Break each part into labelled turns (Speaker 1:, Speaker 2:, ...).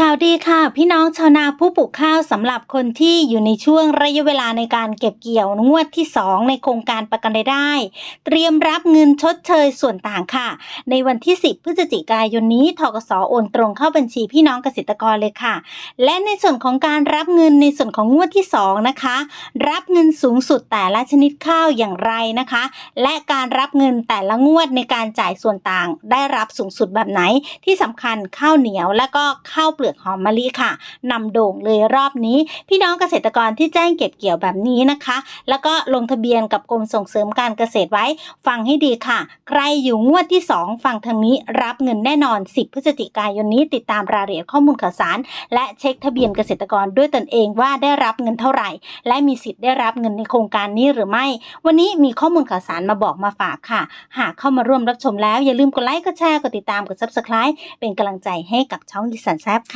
Speaker 1: ข่าวดีค่ะ พี่น้องชาวนาผู้ปลูกข้าวสำหรับคนที่อยู่ในช่วงระยะเวลาในการเก็บเกี่ยวงวดที่ 2 ในโครงการประกันรายได้ เตรียมรับเงินชดเชยส่วนต่างค่ะ ในวันที่ 10 พฤศจิกายนนี้ทกสโอนตรงเข้าบัญชีพี่น้องเกษตรกรเลยค่ะ และในส่วนของการรับเงินในส่วนของงวดที่ 2 นะคะ รับเงินสูงสุดแต่ละชนิดข้าวอย่างไรนะคะ และการรับเงินแต่ละงวดในการจ่ายส่วนต่าง ได้รับสูงสุดแบบไหนที่สำคัญข้าวเหนียวและก็ข้าวเปลือกหอมมะลิค่ะนำโด่งเลยรอบนี้ พี่น้องเกษตรกรที่แจ้งเก็บเกี่ยวแบบนี้นะคะ แล้วก็ลงทะเบียนกับกรมส่งเสริมการเกษตรไว้ ฟังให้ดีค่ะ ใครอยู่งวดที่ 2 ฟังทางนี้รับเงินแน่นอน 10 พฤศจิกายนนี้ติดตามรายละเอียดข้อมูลข่าวสาร และเช็คทะเบียนเกษตรกรด้วยตนเองว่าได้รับเงินเท่าไหร่ และมีสิทธิ์ได้รับเงินในโครงการนี้หรือไม่ วันนี้มีข้อมูลข่าวสารมาบอกมาฝากค่ะ หากเข้ามาร่วมรับชมแล้วอย่าลืมกดไลค์กดแชร์กดติดตามกด subscribe เป็นกำลังใจให้กับช่องดิสันแซบค่ะ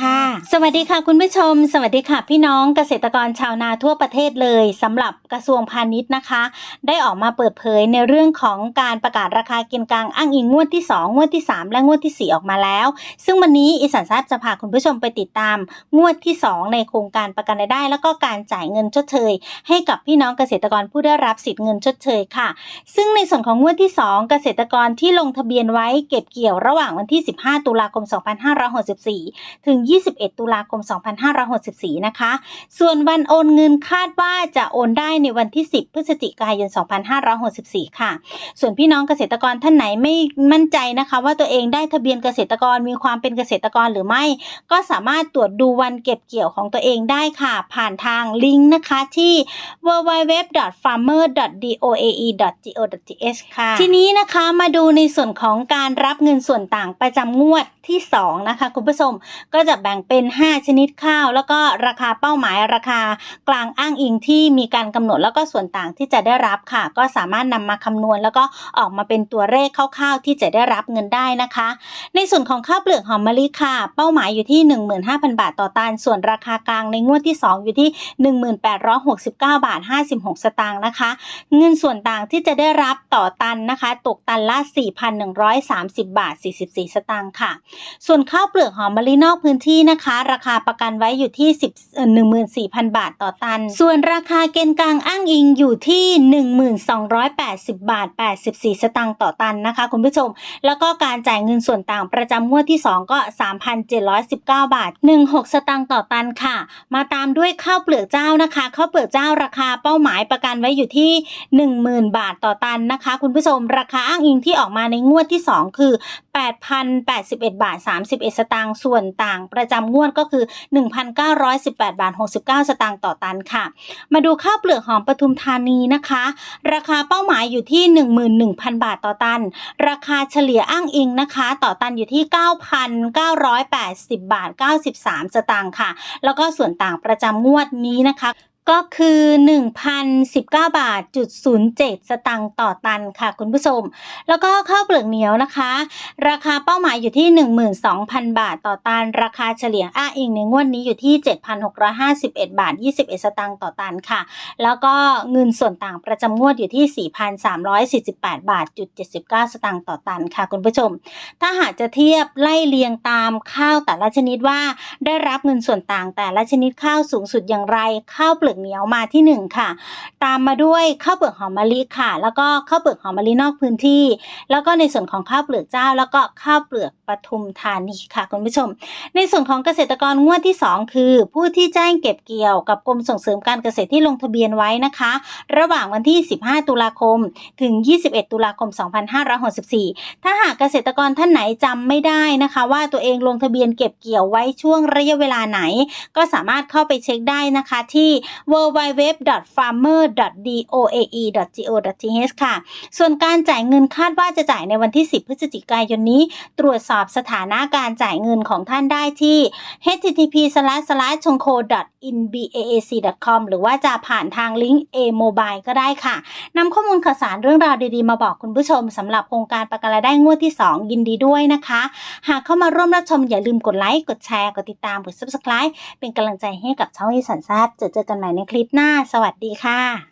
Speaker 1: สวัสดีค่ะคุณผู้ชม สวัสดีค่ะ พี่น้องเกษตรกรชาวนาทั่วประเทศเลยสำหรับกระทรวงพาณิชย์นะคะ ได้ออกมาเปิดเผยในเรื่องของการประกาศราคากินกลางอ้างอิงงวดที่ 2 งวดที่ 3 และงวดที่ 4 ออกมาแล้ว ซึ่งวันนี้อีสานทราบจะพาคุณผู้ชมไปติดตาม งวดที่ 2 ในโครงการประกันรายได้ แล้วก็การจ่ายเงินชดเชย ให้กับพี่น้องเกษตรกรผู้ได้รับสิทธิ์เงินชดเชยค่ะ ซึ่งในส่วนของงวดที่ 2 เกษตรกรที่ลงทะเบียนไว้เก็บเกี่ยวระหว่างวันที่ 15 ตุลาคม 2564 ถึง21 ตุลาคม 2564 นะคะ ส่วนวันโอนเงินคาดว่าจะโอนได้ในวันที่ 10 พฤศจิกายน 2564 ค่ะ ส่วนพี่น้องเกษตรกรท่านไหนไม่มั่นใจนะคะ ว่าตัวเองได้ทะเบียนเกษตรกรมีความเป็นเกษตรกรหรือไม่ ก็สามารถตรวจดูวันเก็บเกี่ยวของตัวเองได้ค่ะ ผ่านทางลิงก์นะคะที่ www.farmer.doae.go.th ค่ะ ทีนี้นะคะมาดูในส่วนของการรับเงินส่วนต่างประจำงวดที่2นะคะคุณผู้ชมก็จะแบ่งเป็น 5 ชนิดข้าว แล้วก็ราคาเป้าหมายราคากลางอ้างอิงที่มีการกำหนดแล้วก็ส่วนต่างที่จะได้รับค่ะ ก็สามารถนำมาคำนวณ แล้วก็ออกมาเป็นตัวเลขคร่าวๆที่จะได้รับเงินได้นะคะ ในส่วนของข้าวเปลือกหอมมะลิค่ะ เป้าหมายอยู่ที่ 15,000 บาทต่อตัน ส่วนราคากลางในงวดที่ 2 อยู่ที่ 1869 บาท 56 สตางค์นะคะ เงินส่วนต่างที่จะได้รับต่อตันนะคะ ตกตันละ 4,130 บาท 44 สตางค์ค่ะส่วนข้าวเปลือกหอมมะลินอกพื้นที่นะคะ ราคาประกันไว้อยู่ที่ 10เอ่อ14,000 บาทต่อตัน ส่วนราคาเกณฑ์กลางอ้างอิงอยู่ที่ 1280 บาท 84 สตางค์ต่อตันนะคะ คุณผู้ชม แล้วก็การจ่ายเงินส่วนต่างประจำงวดที่ 2 ก็ 3,719 บาท 16 สตางค์ต่อตันค่ะ มาตามด้วยข้าวเปลือกเจ้านะคะข้าวเปลือกเจ้าราคาเป้าหมายประกันไว้อยู่ที่ 10,000 บาทต่อตันนะคะ คุณผู้ชมราคาอ้างอิงที่ออกมาในงวดที่ 2 คือ8,081 บาท 31 สตางค์ส่วนต่าง ประจำงวดก็คือ 1,918 บาท 69 สตางค์ต่อตันค่ะ มาดูข้าวเปลือกหอมปทุมธานีนะคะ ราคาเป้าหมายอยู่ที่ 11,000 บาทต่อตัน ราคาเฉลี่ยอ้างอิงนะคะ ต่อตันอยู่ที่ 9,980 บาท 93 สตางค์ค่ะ แล้วก็ส่วนต่างประจำงวดนี้นะคะ ก็คือ 1,019 บาทจุด07 สตางค์ต่อตันค่ะคุณผู้ชม แล้วก็ข้าวเปลือกเหนียวนะคะ ราคาเป้าหมายอยู่ที่ 12,000 บาทต่อตัน ราคาเฉลี่ยอ้างอิงในงวดนี้อยู่ที่ 7,651 บาท 21 สตางค์ต่อตันค่ะ แล้วก็เงินส่วนต่างประจำงวดอยู่ที่ 4,348 บาทจุด79 สตางค์ต่อตันค่ะคุณผู้ชม ถ้าหากจะเทียบไล่เรียงตามข้าวแต่ละชนิดว่า ได้รับเงินส่วนต่างแต่ละชนิดข้าวสูงสุดอย่างไรข้าวเปลือกเหนียวมาที่ 1 ค่ะ ตามมาด้วยข้าวเปลือกหอมมะลิค่ะ แล้วก็ข้าวเปลือกหอมมะลินอกพื้นที่ แล้วก็ในส่วนของข้าวเปลือกเจ้า แล้วก็ข้าวเปลือกปทุมธานีค่ะคุณผู้ชม ในส่วนของเกษตรกรงวดที่ 2 คือ ผู้ที่แจ้งเก็บเกี่ยวกับกรมส่งเสริมการเกษตรที่ลงทะเบียนไว้นะคะ ระหว่างวันที่ 15 ตุลาคม ถึง 21 ตุลาคม 2564 ถ้าหากเกษตรกรท่านไหนจำไม่ได้นะคะ ว่าตัวเองลงทะเบียนเก็บเกี่ยวไว้ช่วงระยะเวลาไหน ก็สามารถเข้าไปเช็คได้นะคะที่ www.farmer.doae.go.th ค่ะ ส่วนการจ่ายเงินคาดว่าจะจ่ายในวันที่ 10 พฤศจิกายนนี้ ตรวจสอบสถานะการจ่ายเงินของท่านได้ที่ http c h o n c o in baac com หรือว่าจะผ่านทางลิงก์ a mobile ก็ได้ค่ะนำข้อมูลข่าวสารเรื่องราวดีๆ มาบอกคุณผู้ชมสำหรับโครงการประกันรายได้งวดที่ 2 ยินดีด้วยนะคะ หากเข้ามาร่วมรับชมอย่าลืมกดไลค์ กดแชร์ กดติดตามกด subscribe เป็นกำลังใจให้กับช่องอีสันแซบเจอเจอกันใหม่ในคลิปหน้า สวัสดีค่ะ